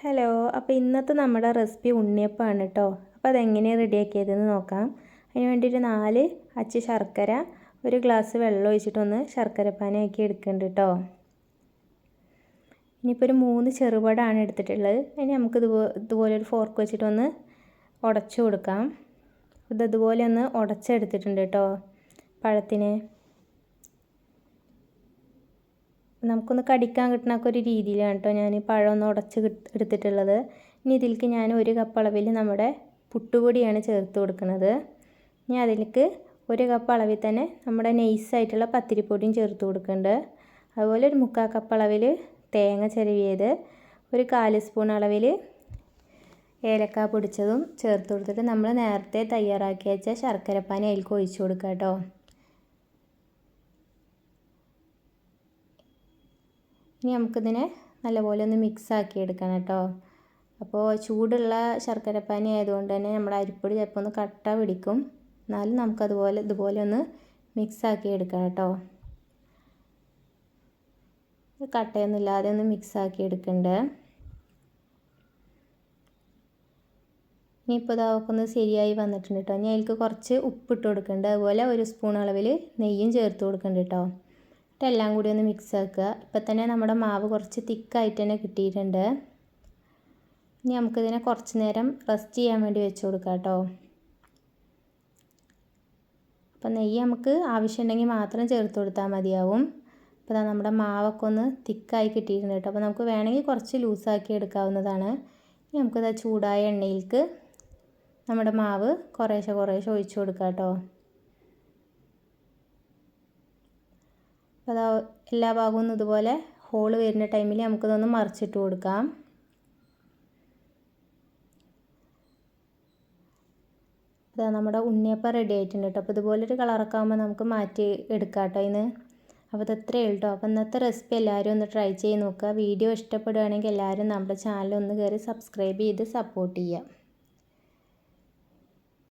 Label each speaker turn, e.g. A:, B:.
A: Hello അപ്പോൾ ഇന്നത്തെ നമ്മുടെ റെസിപ്പി ഉണ്ണിയപ്പമാണ് കേട്ടോ അപ്പോൾ അതെങ്ങനെയാണ് റെഡിയാക്കിയതെന്ന് നോക്കാം. അതിന് വേണ്ടിയിട്ട് നാല് അച്ച് ശർക്കര ഒരു ഗ്ലാസ് വെള്ളം ഒഴിച്ചിട്ടൊന്ന് ശർക്കര എടുക്കേണ്ട എടുക്കുന്നുണ്ട് കേട്ടോ ഇനിയിപ്പോൾ ഒരു മൂന്ന് ചെറുപടാണ് എടുത്തിട്ടുള്ളത്. അതിന് നമുക്ക് ഇതുപോലെ ഒരു ഫോർക്ക് വെച്ചിട്ടൊന്ന് ഉടച്ചു കൊടുക്കാം. ഇത് ഇതുപോലെ ഒന്ന് ഉടച്ചെടുത്തിട്ടുണ്ട് കേട്ടോ പഴത്തിന്. നമുക്കൊന്ന് കടിക്കാൻ കിട്ടുന്നൊക്കെ ഒരു രീതിയിലാണ് കേട്ടോ ഞാൻ പഴം ഒന്ന് ഉടച്ച് എടുത്തിട്ടുള്ളത്. ഇനി ഇതിലേക്ക് ഞാൻ ഒരു കപ്പ് അളവിൽ നമ്മുടെ പുട്ടുപൊടിയാണ് ചേർത്ത് കൊടുക്കുന്നത് ഇനി അതിലേക്ക് ഒരു കപ്പ് അളവിൽ തന്നെ നമ്മുടെ നെയ്സായിട്ടുള്ള പത്തിരിപ്പൊടിയും ചേർത്ത് കൊടുക്കുന്നുണ്ട് അതുപോലെ ഒരു മുക്കാൽ കപ്പ് അളവിൽ തേങ്ങ ചിരവിയത് ഒരു കാൽ സ്പൂൺ അളവിൽ ഏലക്ക പൊടിച്ചതും ചേർത്ത് കൊടുത്തിട്ട് നമ്മൾ നേരത്തെ തയ്യാറാക്കി വെച്ച ശർക്കരപ്പാനി അതിലേക്ക് ഒഴിച്ചു കൊടുക്കാം കേട്ടോ ഇനി നമുക്കിതിനെ നല്ലപോലെ ഒന്ന് മിക്സ് ആക്കി എടുക്കണം കേട്ടോ. അപ്പോൾ ചൂടുള്ള ശർക്കരപ്പാനി ആയതുകൊണ്ട് തന്നെ നമ്മുടെ അരിപ്പൊടി ചിലപ്പോൾ ഒന്ന് കട്ട പിടിക്കും. എന്നാലും നമുക്കതുപോലെ ഇതുപോലെ ഒന്ന് മിക്സ് ആക്കി എടുക്കാം കേട്ടോ. കട്ടയൊന്നും ഇല്ലാതെ ഒന്ന് മിക്സ് ആക്കി എടുക്കണ്ട് ഇനിയിപ്പോൾ ഇതൊക്കെ ഒന്ന് ശരിയായി വന്നിട്ടുണ്ട് കേട്ടോ. ഇനി അതിലേക്ക് കുറച്ച് ഉപ്പിട്ട് കൊടുക്കുന്നുണ്ട് അതുപോലെ ഒരു സ്പൂൺ അളവിൽ നെയ്യും ചേർത്ത് കൊടുക്കുന്നുണ്ട് കേട്ടോ. എല്ലാം കൂടി ഒന്ന് മിക്സ് ആക്കുക. ഇപ്പം തന്നെ നമ്മുടെ മാവ് കുറച്ച് തിക്കായിട്ട് തന്നെ കിട്ടിയിട്ടുണ്ട്. ഇനി നമുക്കിതിനെ കുറച്ച് നേരം റെസ്റ്റ് ചെയ്യാൻ വേണ്ടി വെച്ച് കൊടുക്കാം കേട്ടോ. അപ്പം നെയ്യ് നമുക്ക് ആവശ്യമുണ്ടെങ്കിൽ മാത്രം ചേർത്ത് കൊടുത്താൽ മതിയാവും. അപ്പോൾ അതാ നമ്മുടെ മാവൊക്കെ ഒന്ന് തിക്കായി കിട്ടിയിട്ടുണ്ട് കേട്ടോ. അപ്പോൾ നമുക്ക് വേണമെങ്കിൽ കുറച്ച് ലൂസാക്കി എടുക്കാവുന്നതാണ്. ഇനി നമുക്കിതാ ചൂടായ എണ്ണയിലേക്ക് നമ്മുടെ മാവ് കുറേശ്ശെ കുറേശ്ശെ ഒഴിച്ചു കൊടുക്കാം കേട്ടോ. അപ്പോൾ അത് എല്ലാ ഭാഗവും ഇതുപോലെ ഹോൾ വരുന്ന ടൈമിൽ നമുക്കിതൊന്ന് മറിച്ചിട്ട് കൊടുക്കാം. അതാ നമ്മുടെ ഉണ്ണിയപ്പം റെഡി ആയിട്ടുണ്ട് കേട്ടോ. അപ്പോൾ ഇതുപോലൊരു കളറൊക്കെ ആകുമ്പോൾ നമുക്ക് മാറ്റി എടുക്കാം കേട്ടോ ഇന്ന്. അപ്പോൾ ഇത് അത്രയേ ഉള്ളൂ അപ്പോൾ ഇന്നത്തെ റെസിപ്പി എല്ലാവരും ഒന്ന് ട്രൈ ചെയ്ത് നോക്കുക. വീഡിയോ ഇഷ്ടപ്പെടുകയാണെങ്കിൽ എല്ലാവരും നമ്മുടെ ചാനൽ ഒന്ന് കയറി സബ്സ്ക്രൈബ് ചെയ്ത് സപ്പോർട്ട് ചെയ്യുക.